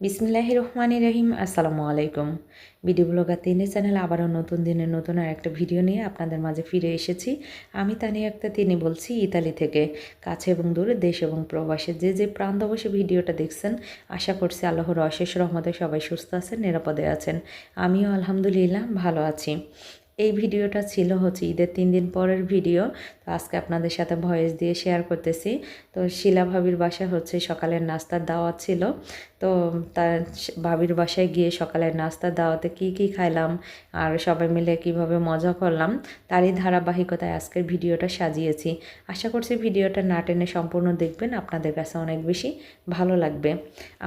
বিসমিল্লাহ রহমানি রহিম, আসসালামু আলাইকুম। ভিডিও ব্লগার তিনের চ্যানেলে আবারও নতুন দিনের নতুন আর একটা ভিডিও নিয়ে আপনাদের মাঝে ফিরে এসেছি। আমি তানিয়া একটা তিনি বলছি, ইতালি থেকে কাছে এবং দূরে দেশ এবং প্রবাসে যে যে প্রান্ত বসে ভিডিওটা দেখছেন, আশা করছি আল্লাহর অশেষ রহমতে সবাই সুস্থ আছেন, নিরাপদে আছেন। আমিও আলহামদুলিল্লাহ, ভালো আছি। এই ভিডিওটা ছিল হচ্ছে ঈদের তিন দিন পরের ভিডিও। তো আজকে আপনাদের সাথে ভয়েস দিয়ে শেয়ার করতেছি। তো শিলা ভাবির বাসায় হচ্ছে সকালের নাস্তার দাওয়াত ছিল। তো তার ভাবির বাসায় গিয়ে সকালের নাস্তার দাওয়াতে কি কি খাইলাম আর সবাই মিলে কীভাবে মজা করলাম, তারই ধারাবাহিকতায় আজকের ভিডিওটা সাজিয়েছি। আশা করছি ভিডিওটা না টেনে সম্পূর্ণ দেখবেন, আপনাদের কাছে অনেক বেশি ভালো লাগবে।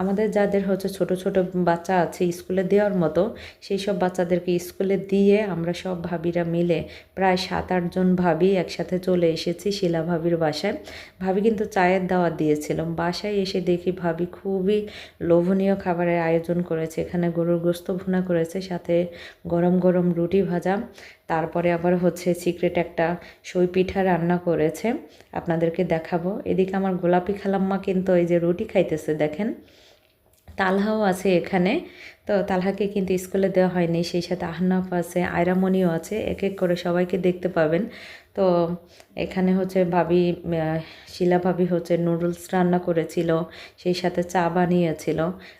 আমাদের যাদের হচ্ছে ছোট ছোট বাচ্চা আছে স্কুলে দেওয়ার মতো, সেই সব বাচ্চাদেরকে স্কুলে দিয়ে আমরা সব ভাবিরা মিলে প্রায় সাত আটজন ভাবি একসাথে চলে এসেছি শিলা ভাবির বাসায়। ভাবি কিন্তু চায়ের দাওয়াত দিয়েছিলাম বাসায় এসে দেখি ভাবি খুবই লোভনীয় খাবারের আয়োজন করেছে। এখানে গরুর গোস্ত ভুনা করেছে, সাথে গরম গরম রুটি ভাজা। তারপরে আবার হচ্ছে সিক্রেট একটা সই পিঠা রান্না করেছে। আপনাদেরকে দেখাবো। এদিকে আমার গোলাপি খালাম্মা কিন্তু এই যে রুটি খাইতেছে, দেখেন। তালহাও আছে এখানে। তো তালহাকে কিন্তু স্কুলে দেওয়া হয়নি, সেই সাথে আহনাফ আছে, আয়রামণিও আছে এক এক করে সবাইকে দেখতে পাবেন। তো এখানে হচ্ছে ভাবি শিলা ভাবি হচ্ছে নুডলস রান্না করেছিল, সেই সাথে চা বানিয়েছিল,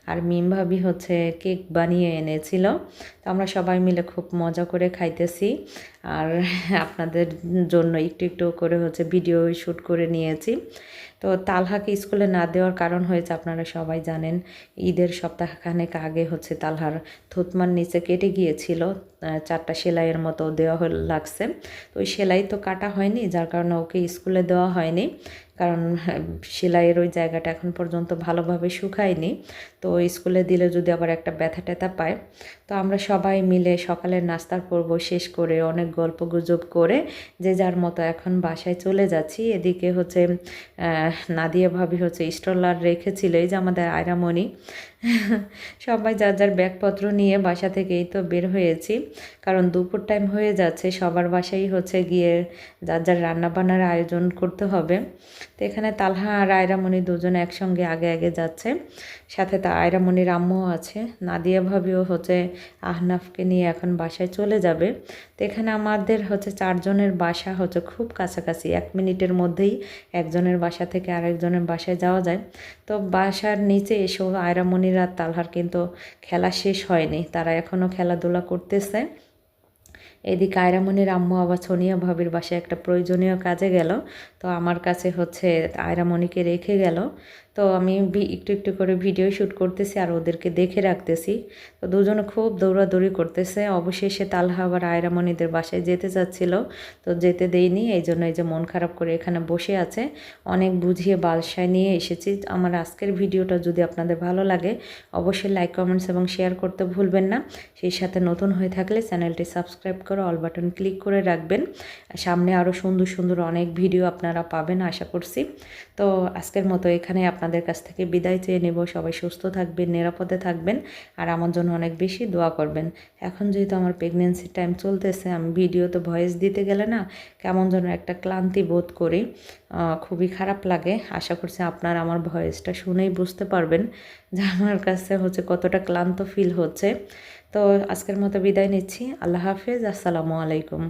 আর মিম ভাবি হচ্ছে কেক বানিয়ে এনেছিল। তো আমরা সবাই মিলে খুব মজা করে খাইতেছি, আর আপনাদের জন্য একটু একটু করে হচ্ছে ভিডিও শ্যুট করে নিয়েছি। তো তালহাকে স্কুলে না দেওয়ার কারণ হয়েছে, আপনারা সবাই জানেন, ঈদের সপ্তাহখানেক আগে হচ্ছে তালহার থুতমার নিচে কেটে গিয়েছিল চারটা সেলাইয়ের মতো দেওয়া লাগছে। তো ওই সেলাই তো কাটা হয়নি, যার কারণে ওকে স্কুলে দেওয়া হয়নি। কারণ হ্যাঁ, সেলাইয়ের ওই জায়গাটা এখন পর্যন্ত ভালোভাবে শুকায়নি। তো স্কুলে দিলে যদি আবার একটা ব্যথা ট্যাথা পায় তো আমরা সবাই মিলে সকালের নাস্তার পর্ব শেষ করে অনেক গল্প গুজব করে যে যার মতো এখন বাসায় চলে যাচ্ছি। এদিকে হচ্ছে নাদিয়া ভাবি হচ্ছে স্টলার রেখেছিল এই যে আমাদের আয়রামণি। সবাই যার যার ব্যাগপত্র নিয়ে বাসা থেকেই তো বের হয়েছি। কারণ দুপুর টাইম হয়ে যাচ্ছে সবার বাসাই হচ্ছে গিয়ে যার যার রান্নাবান্নার আয়োজন করতে হবে। তো এখানে তালহা আর আয়রামণি দুজন একসঙ্গে আগে আগে যাচ্ছে। সাথে তা আয়রামণির আম্মুও আছে। নাদিয়া ভাবিও হচ্ছে আহনাফকে নিয়ে এখন বাসায় চলে যাবে। তো এখানে আমাদের হচ্ছে চারজনের বাসা হচ্ছে খুব কাছাকাছি। এক মিনিটের মধ্যেই একজনের বাসা থেকে আরেকজনের বাসায় যাওয়া যায়। তো বাসার নিচে এসেও আয়রামণির আর তালহার কিন্তু খেলা শেষ হয়নি। তারা এখনও খেলাধুলা করতেছে। এদিকে আয়রামনির আম্মু আবার সোনিয়া ভাবির বাসায় একটা প্রয়োজনীয় কাজে গেল। তো আমার কাছে হচ্ছে আয়রামণিকে রেখে গেল। তো আমি একটু একটু করে ভিডিও শ্যুট করতেছি আর ওদেরকে দেখে রাখতেছি। তো দুজনে খুব দৌড়াদৌড়ি করতেছে। অবশেষে তালহা আবার আয়রামণিদের বাসায় যেতে চাচ্ছিল, তো যেতে দেইনি। এই জন্য এই যে মন খারাপ করে এখানে বসে আছে। অনেক বুঝিয়ে বালসায় নিয়ে এসেছি। আমার আজকের ভিডিওটা যদি আপনাদের ভালো লাগে, অবশ্যই লাইক কমেন্টস এবং শেয়ার করতে ভুলবেন না। সেই সাথে নতুন হয়ে থাকলে চ্যানেলটি সাবস্ক্রাইব করে অল বাটন ক্লিক করে রাখবেন। সামনে আরও সুন্দর সুন্দর অনেক ভিডিও আপনারা পাবেন, আশা করছি। তো আজকের মতো এখানে আপনাদের কাছ থেকে বিদায় চেয়ে নেব। সবাই সুস্থ থাকবেন, নিরাপদে থাকবেন আর আমার জন্য অনেক বেশি দোয়া করবেন। এখন যেহেতু আমার প্রেগনেন্সি টাইম চলতেছে, আমি ভিডিওতে ভয়েস দিতে গেলে না কেমন যেন একটা ক্লান্তি বোধ করি খুবই খারাপ লাগে। আশা করছি আপনার আমার ভয়েসটা শুনেই বুঝতে পারবেন যে আমার কাছে হচ্ছে কতটা ক্লান্ত ফিল হচ্ছে। তো আজকের মতো বিদায় নিচ্ছি। আল্লাহ হাফেজ। আসসালামু আলাইকুম।